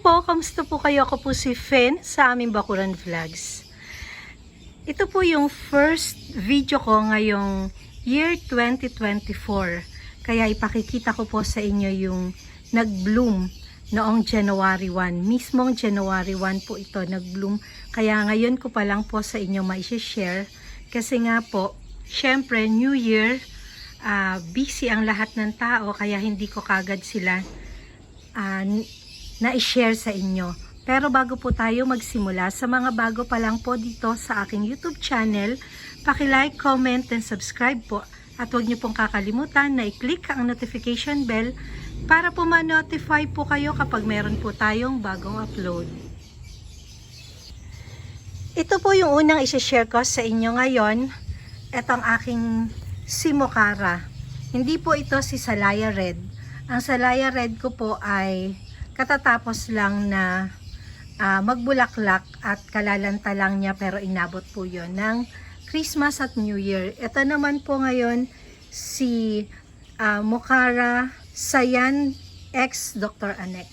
po, kamusta po kayo? Ako po si Fen sa aming Bakuran Vlogs. Ito po yung first video ko ngayong year 2024. Kaya ipakikita ko po sa inyo yung nag-bloom noong January 1. Mismong January 1 po ito nag-bloom. Kaya ngayon ko pa lang po sa inyo ma-share. Kasi nga po, syempre New Year, ah, busy ang lahat ng tao kaya hindi ko kagad sila ah, na-share sa inyo. Pero bago po tayo magsimula, sa mga bago pa lang po dito sa aking YouTube channel, paki-like, comment, and subscribe po. At huwag niyo pong kakalimutan na i-click ang notification bell para po ma-notify po kayo kapag meron po tayong bagong upload. Ito po yung unang isi-share ko sa inyo ngayon. Ito ang aking Simokara. Hindi po ito si Salaya Red. Ang Salaya Red ko po ay katatapos lang na ah, magbulaklak at kalalanta lang niya pero inabot po yon ng Christmas at New Year. Ito naman po ngayon si ah, Mokara Sayan X Dr. Anek.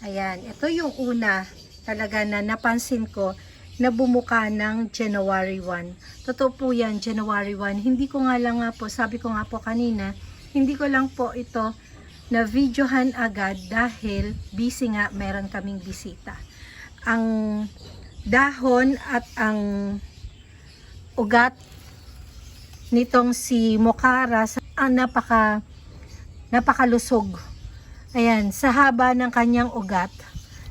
Ayan, ito yung una talaga na napansin ko na bumuka ng January 1. Totoo po yan, January 1. Hindi ko nga lang nga po, sabi ko nga po kanina, hindi ko lang po ito na videohan agad dahil busy nga meron kaming bisita. Ang dahon at ang ugat nitong si Mokara ang napaka napakalusog. Ayan, sa haba ng kanyang ugat,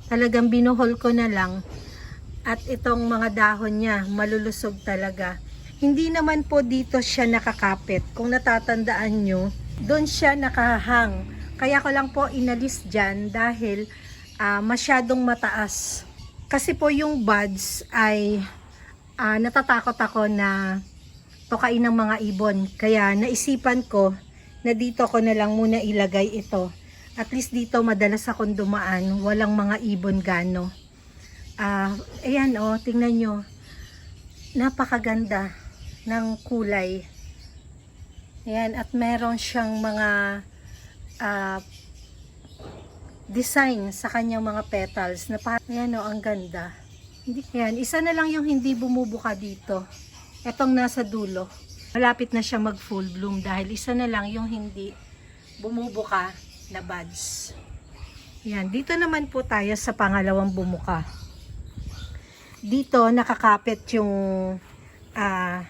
talagang binuhol ko na lang at itong mga dahon niya malulusog talaga. Hindi naman po dito siya nakakapit. Kung natatandaan nyo, doon siya nakahang. Kaya ko lang po inalis dyan dahil ah, masyadong mataas. Kasi po yung buds ay ah, natatakot ako na tukain ng mga ibon. Kaya naisipan ko na dito ko na lang muna ilagay ito. At least dito madalas akong dumaan, walang mga ibon gano. Ah, ayan oh, tingnan nyo. Napakaganda ng kulay. Ayan, at meron siyang mga ah, design sa kanyang mga petals na parang, ayan oh, ang ganda. Ayan, isa na lang yung hindi bumubuka dito. Etong nasa dulo. Malapit na siya mag full bloom dahil isa na lang yung hindi bumubuka na buds. Yan, dito naman po tayo sa pangalawang bumuka. Dito nakakapit yung ah,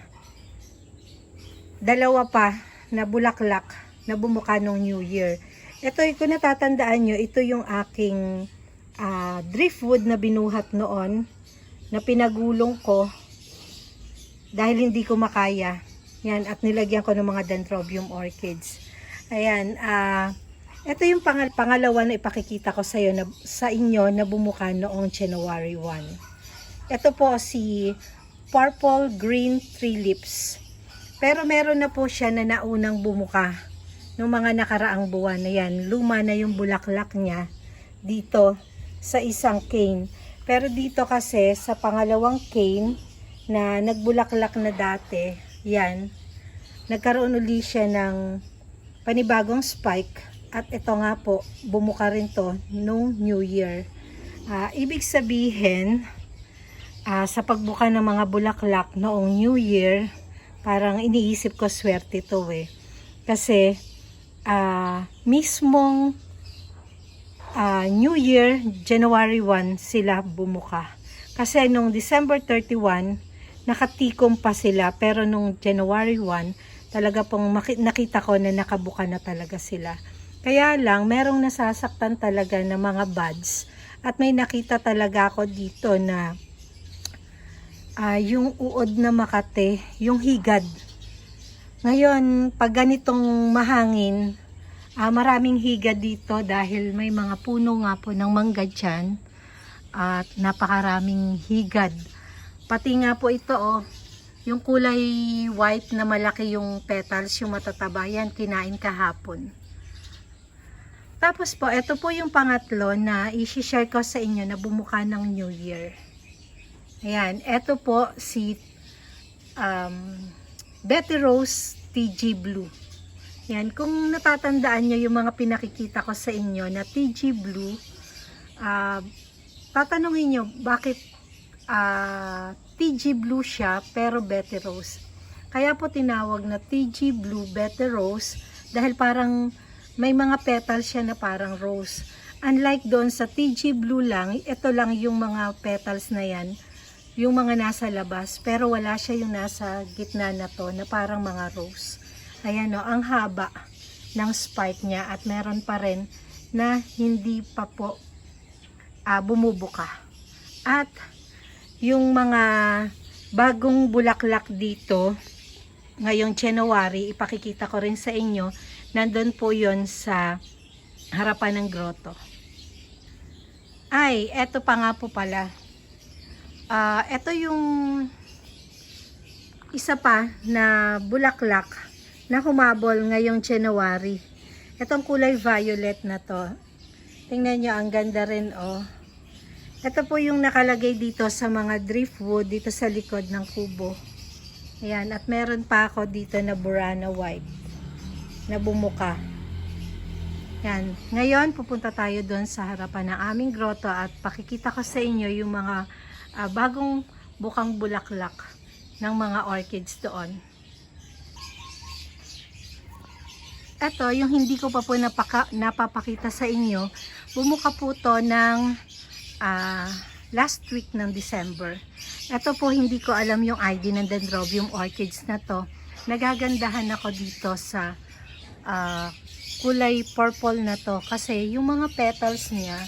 dalawa pa na bulaklak na bumuka nung New Year. Ito, kung natatandaan nyo, ito yung aking ah, driftwood na binuhat noon na pinagulong ko dahil hindi ko makaya. Yan, at nilagyan ko ng mga dendrobium orchids. Ayan, ah, ito yung pangal pangalawa na ipakikita ko sa, na, sa inyo na bumuka noong January 1. Ito po si Purple Green Tree Lips. Pero meron na po siya na naunang bumuka noong mga nakaraang buwan na yan. Luma na yung bulaklak niya dito sa isang cane. Pero dito kasi sa pangalawang cane na nagbulaklak na dati, yan, nagkaroon uli siya ng panibagong spike at ito nga po, bumuka rin to nung New Year. Ah, ibig sabihin, ah, sa pagbuka ng mga bulaklak noong New Year, parang iniisip ko swerte to eh. Kasi, ah, mismong ah, New Year, January 1, sila bumuka. Kasi nung December 31, nakatikom pa sila. Pero nung January 1, talaga pong nakita ko na nakabuka na talaga sila. Kaya lang, merong nasasaktan talaga ng mga buds. At may nakita talaga ako dito na ah, yung uod na makate, yung higad. Ngayon, pag ganitong mahangin, ah, maraming higad dito dahil may mga puno nga po ng mangga dyan at napakaraming higad. Pati nga po ito oh, yung kulay white na malaki yung petals, yung matataba yan, kinain kahapon. Tapos po, ito po yung pangatlo na i-share ko sa inyo na bumuka ng New Year. Ayan, ito po si um, Betty Rose TG Blue. Yan, kung natatandaan nyo yung mga pinakikita ko sa inyo na TG Blue, Ah, tatanungin nyo, bakit ah, TG Blue siya pero Betty Rose? Kaya po tinawag na TG Blue Betty Rose dahil parang may mga petals siya na parang rose. Unlike doon sa TG Blue lang, ito lang yung mga petals na yan, yung mga nasa labas, pero wala siya yung nasa gitna na to na parang mga rose. Ayan o, ang haba ng spike niya at meron pa rin na hindi pa po ah, bumubuka. At yung mga bagong bulaklak dito, ngayong January, ipakikita ko rin sa inyo, nandun po yon sa harapan ng grotto. Ay, eto pa nga po pala. Ah, eto yung isa pa na bulaklak na humabol ngayong January. Etong kulay violet na to. Tingnan nyo, ang ganda rin, oh. Ito po yung nakalagay dito sa mga driftwood dito sa likod ng kubo. Ayan, at meron pa ako dito na Burana White na bumuka. Yan. Ngayon, pupunta tayo doon sa harapan ng aming grotto at pakikita ko sa inyo yung mga ah, bagong bukang bulaklak ng mga orchids doon. Ito, yung hindi ko pa po napaka, napapakita sa inyo, bumuka po to ng ah, last week ng December. Ito po, hindi ko alam yung ID ng Dendrobium orchids na to. Nagagandahan ako dito sa ah, kulay purple na to kasi yung mga petals niya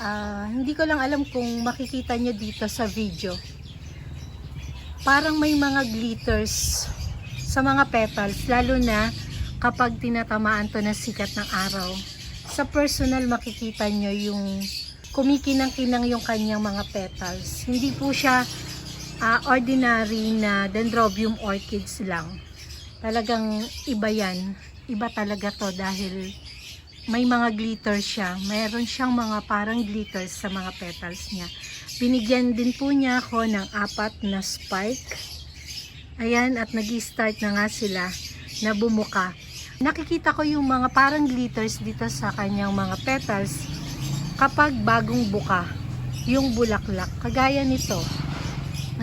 ah, hindi ko lang alam kung makikita nyo dito sa video. Parang may mga glitters sa mga petals lalo na kapag tinatamaan to ng sikat ng araw. Sa personal makikita nyo yung kumikinang-kinang yung kanyang mga petals. Hindi po siya ah, ordinary na dendrobium orchids lang. Talagang iba yan. Iba talaga to dahil may mga glitters siya. Mayroon siyang mga parang glitters sa mga petals niya. Binigyan din po niya ako ng apat na spike. Ayan, at nag start na nga sila na bumuka. Nakikita ko yung mga parang glitters dito sa kanyang mga petals kapag bagong buka yung bulaklak. Kagaya nito.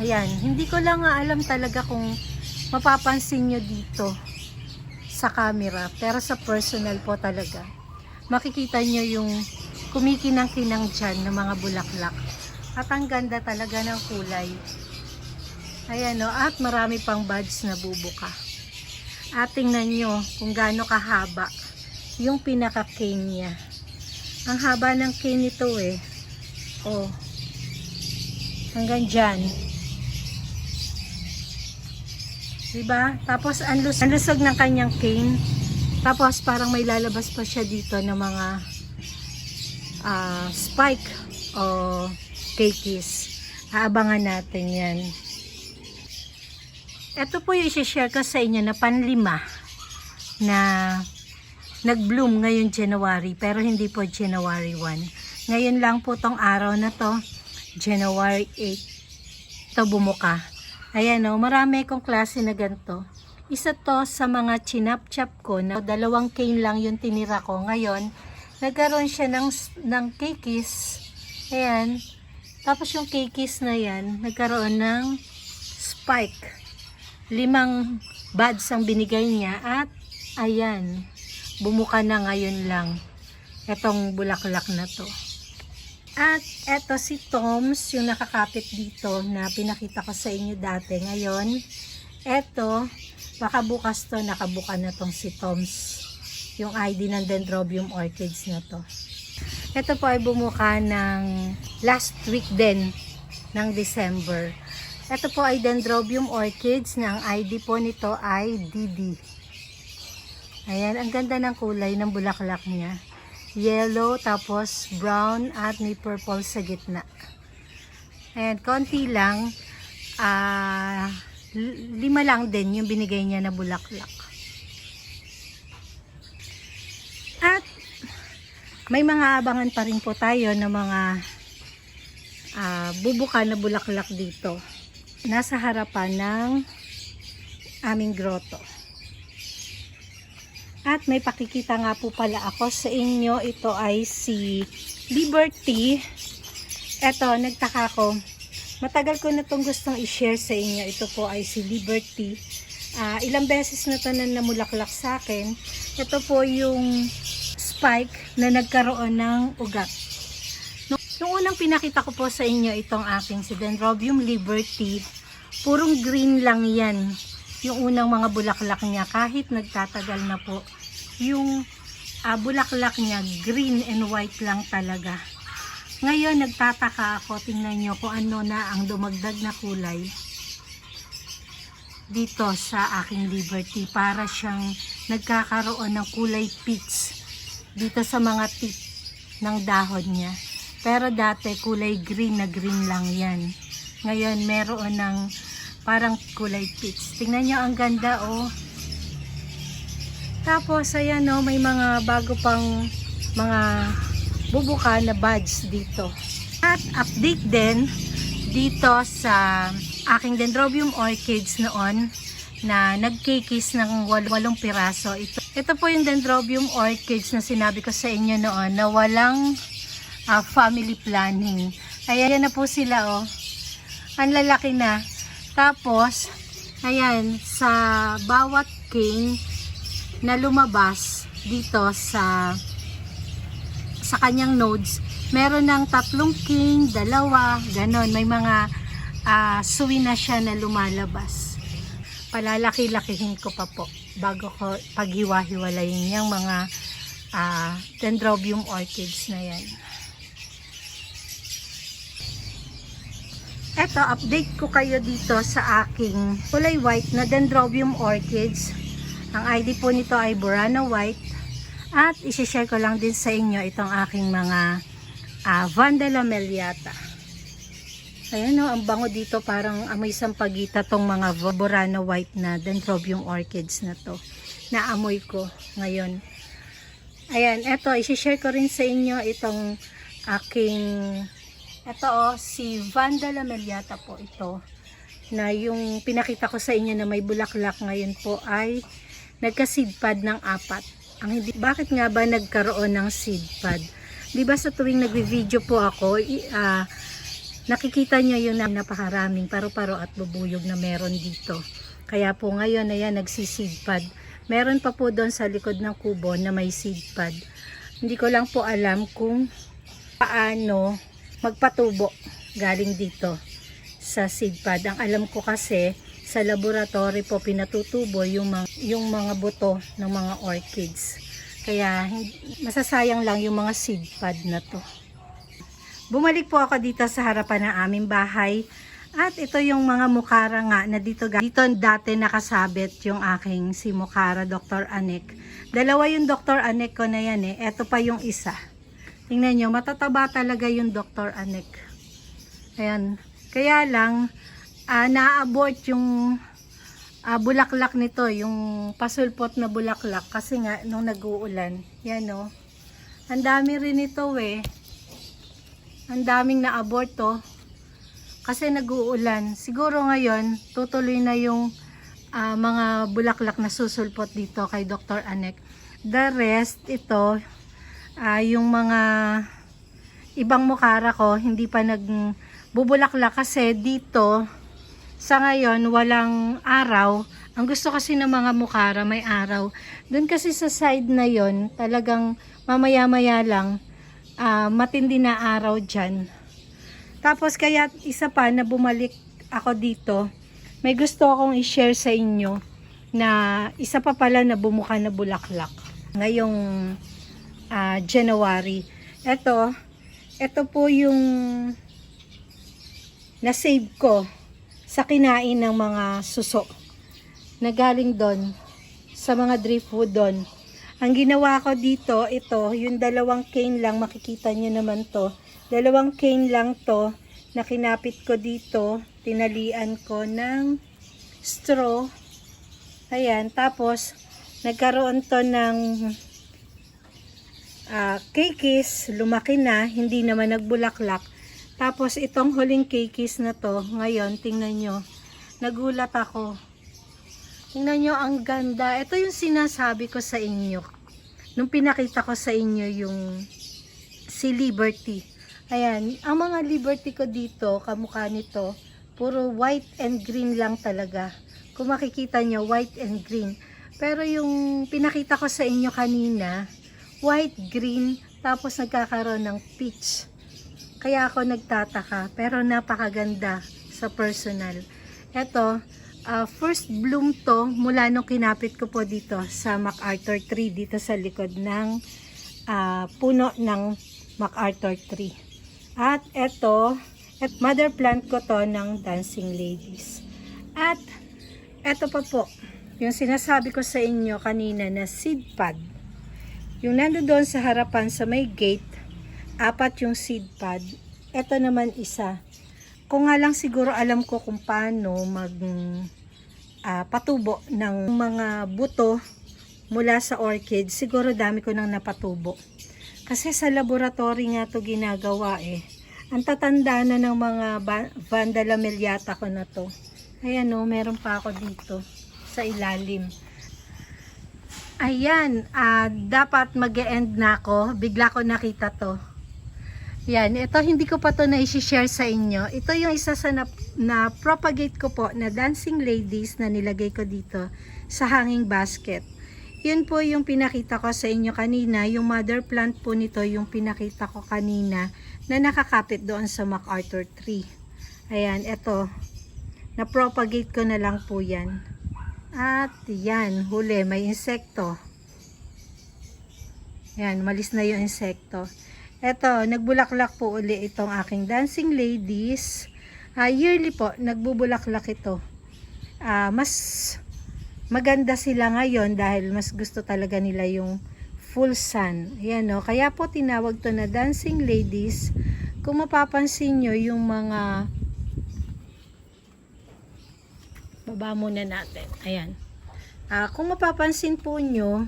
Ayan, hindi ko lang alam talaga kung mapapansin nyo dito sa camera pero sa personal po talaga makikita nyo yung kumikinang-kinang dyan ng mga bulaklak. At ang ganda talaga ng kulay. Ayan o at marami pang buds na bubuka. At tingnan nyo kung gaano kahaba yung pinaka cane niya. Ang haba ng cane nito eh. Oh. Hanggang dyan. Diba? Tapos ang, lus- ang lusog ng kanyang cane. Tapos parang may lalabas pa siya dito ng mga ah, spike o cakeys. Aabangan natin yan. Ito po yung isi-share ko sa inyo na panlima na nag-bloom ngayon January pero hindi po January 1. Ngayon lang po tong araw na to, January 8, to bumuka. Ayan o, marami akong klase na ganito. Isa to sa mga chinap-chap ko na dalawang cane lang yung tinira ko. Ngayon, nagkaroon siya ng, ng cakeys. Ayan. Tapos yung cakeys na yan, nagkaroon ng spike. Limang buds ang binigay niya at ayan, bumuka na ngayon lang itong bulaklak na to. At eto si Toms, yung nakakapit dito na pinakita ko sa inyo dati. Ngayon, eto, baka bukas to, nakabuka na tong si Toms. Yung ID ng Dendrobium Orchids na to. Ito po ay bumuka ng last week din ng December. Ito po ay Dendrobium Orchids na ang ID po nito ay DD. Ayan, ang ganda ng kulay ng bulaklak niya yellow, tapos brown at may purple sa gitna. And konti lang, ah lima lang din yung binigay niya na bulaklak. At may mga abangan pa rin po tayo ng mga ah, bubuka na bulaklak dito. Nasa harapan ng aming grotto. At may pakikita nga po pala ako sa inyo. Ito ay si Liberty. Eto, nagtaka ko. Matagal ko na itong gustong i-share sa inyo. Ito po ay si Liberty. Ah, ilang beses na ito na namulaklak sa akin. Ito po yung spike na nagkaroon ng ugat. Nung, unang pinakita ko po sa inyo itong aking si Dendrobium Liberty, purong green lang yan. Yung unang mga bulaklak niya, kahit nagtatagal na po, yung ah, bulaklak niya, green and white lang talaga. Ngayon, nagtataka ako, tingnan nyo kung ano na ang dumagdag na kulay dito sa aking Liberty para siyang nagkakaroon ng kulay peach dito sa mga tip ng dahon niya. Pero dati kulay green na green lang yan. Ngayon meron ng parang kulay peach. Tingnan niyo ang ganda oh. Tapos ayan oh, may mga bago pang mga bubuka na buds dito. At update din dito sa aking dendrobium orchids noon na nagkikis ng wal walong piraso. Ito, ito po yung dendrobium orchids na sinabi ko sa inyo noon na walang ah, family planning. Ayan na po sila oh. Ang lalaki na. Tapos, ayan, sa bawat cane na lumabas dito sa sa kanyang nodes, meron ng tatlong king, dalawa, ganon. May mga ah, suwi na siya na lumalabas. Palalaki-lakihin ko pa po bago ko paghiwa-hiwalayin yung mga ah, dendrobium orchids na yan. Eto, update ko kayo dito sa aking kulay white na dendrobium orchids. Ang ID po nito ay Burana White. At isi-share ko lang din sa inyo itong aking mga ah, Vandala Meliata. Ayan o, ang bango dito parang amoy sampagita tong mga Burana White na dendrobium orchids na to. Naamoy ko ngayon. Ayan, eto, isi-share ko rin sa inyo itong aking ito oh, si Vandala Meliata po ito. Na yung pinakita ko sa inyo na may bulaklak ngayon po ay nagka-seed pod ng apat. Ang hindi, bakit nga ba nagkaroon ng seed pod? Di ba sa tuwing nagvi-video po ako, ah, nakikita nyo yung na- napakaraming paru-paro at bubuyog na meron dito. Kaya po ngayon, ayan, nagsi-seed pod. Meron pa po doon sa likod ng kubo na may seed pod. Hindi ko lang po alam kung paano magpatubo galing dito sa seed pod. Ang alam ko kasi sa laboratory po pinatutubo yung mga, yung mga buto ng mga orchids. Kaya masasayang lang yung mga seed pod na to. Bumalik po ako dito sa harapan ng aming bahay. At ito yung mga mukara nga na dito, dito dati nakasabit yung aking si Mukara Dr. Anek. Dalawa yung Dr. Anek ko na yan eh. Ito pa yung isa. Tingnan nyo, matataba talaga yung Dr. Anek. Ayan. Kaya lang, ah, na-abort yung ah, bulaklak nito, yung pasulpot na bulaklak. Kasi nga, nung nag-uulan, yan o. Ang dami rin ito eh. Ang daming na-abort to. Kasi nag-uulan. Siguro ngayon, tutuloy na yung ah, mga bulaklak na susulpot dito kay Dr. Anek. The rest, ito, ah, yung mga ibang mukara ko, hindi pa nagbubulaklak kasi dito, sa ngayon, walang araw. Ang gusto kasi ng mga mukara, may araw. Doon kasi sa side na yon talagang mamaya-maya lang, ah, matindi na araw dyan. Tapos kaya isa pa na bumalik ako dito, may gusto akong i-share sa inyo na isa pa pala na bumuka na bulaklak ngayong ah, January. Ito, ito po yung na-save ko sa kinain ng mga suso na galing doon sa mga driftwood doon. Ang ginawa ko dito, ito, yung dalawang cane lang, makikita nyo naman to. Dalawang cane lang to na kinapit ko dito, tinalian ko ng straw. Ayan, tapos nagkaroon to ng ah, kikis, lumaki na, hindi naman nagbulaklak. Tapos itong huling kikis na to, ngayon, tingnan nyo, nagulat ako. Tingnan nyo, ang ganda. Ito yung sinasabi ko sa inyo. Nung pinakita ko sa inyo yung si Liberty. Ayan, ang mga Liberty ko dito, kamukha nito, puro white and green lang talaga. Kung makikita nyo, white and green. Pero yung pinakita ko sa inyo kanina, white, green, tapos nagkakaroon ng peach. Kaya ako nagtataka, pero napakaganda sa personal. Ito, ah, first bloom to mula nung kinapit ko po dito sa MacArthur tree, dito sa likod ng ah, puno ng MacArthur tree. At ito, at mother plant ko to ng Dancing Ladies. At ito pa po, yung sinasabi ko sa inyo kanina na seed pod. Yung nando doon sa harapan sa may gate, apat yung seed pod. Ito naman isa. Kung nga lang siguro alam ko kung paano mag ah, patubo ng mga buto mula sa orchid, siguro dami ko nang napatubo. Kasi sa laboratory nga to ginagawa eh. Ang tatanda na ng mga Vanda lamellata ko na to. Ayan o, meron pa ako dito sa ilalim. Ayan, ah, dapat mag end na ako. Bigla ko nakita to. Yan, ito hindi ko pa to na share sa inyo. Ito yung isa sa na, na propagate ko po na dancing ladies na nilagay ko dito sa hanging basket. Yun po yung pinakita ko sa inyo kanina. Yung mother plant po nito yung pinakita ko kanina na nakakapit doon sa MacArthur tree. Ayan, ito. Na-propagate ko na lang po yan. At yan, huli, may insekto. Yan, malis na yung insekto. Eto, nagbulaklak po uli itong aking dancing ladies. Ah, yearly po, nagbubulaklak ito. Ah, mas maganda sila ngayon dahil mas gusto talaga nila yung full sun. Ayan no, kaya po tinawag to na dancing ladies. Kung mapapansin nyo yung mga baba muna natin. Ayan. Ah, kung mapapansin po nyo,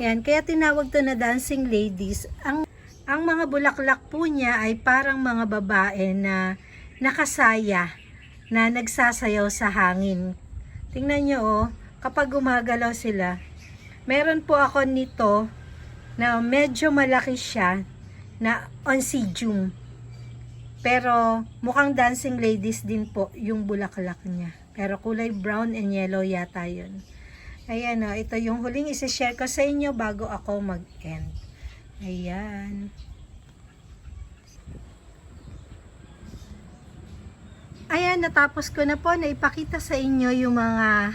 yan, kaya tinawag to na dancing ladies. Ang ang mga bulaklak po niya ay parang mga babae na nakasaya na nagsasayaw sa hangin. Tingnan nyo oh, kapag gumagalaw sila. Meron po ako nito na medyo malaki siya na oncidium. Pero mukhang dancing ladies din po yung bulaklak niya. Pero kulay brown and yellow yata yun. Ayan o, ito yung huling isi-share ko sa inyo bago ako mag-end. Ayan. Ayan, natapos ko na po na ipakita sa inyo yung mga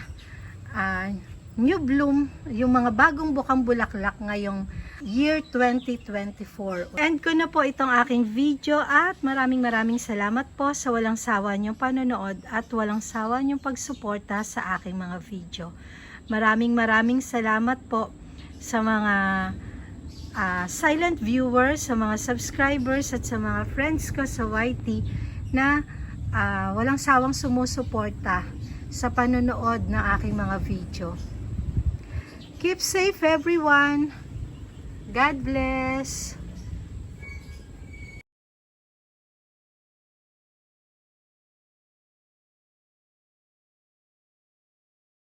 ah, new bloom, yung mga bagong bukang bulaklak ngayong year 2024. End ko na po itong aking video at maraming maraming salamat po sa walang sawa niyong panonood at walang sawa niyong pagsuporta sa aking mga video. Maraming maraming salamat po sa mga ah, silent viewers, sa mga subscribers at sa mga friends ko sa YT na ah, walang sawang sumusuporta sa panonood ng aking mga video. Keep safe everyone. God bless.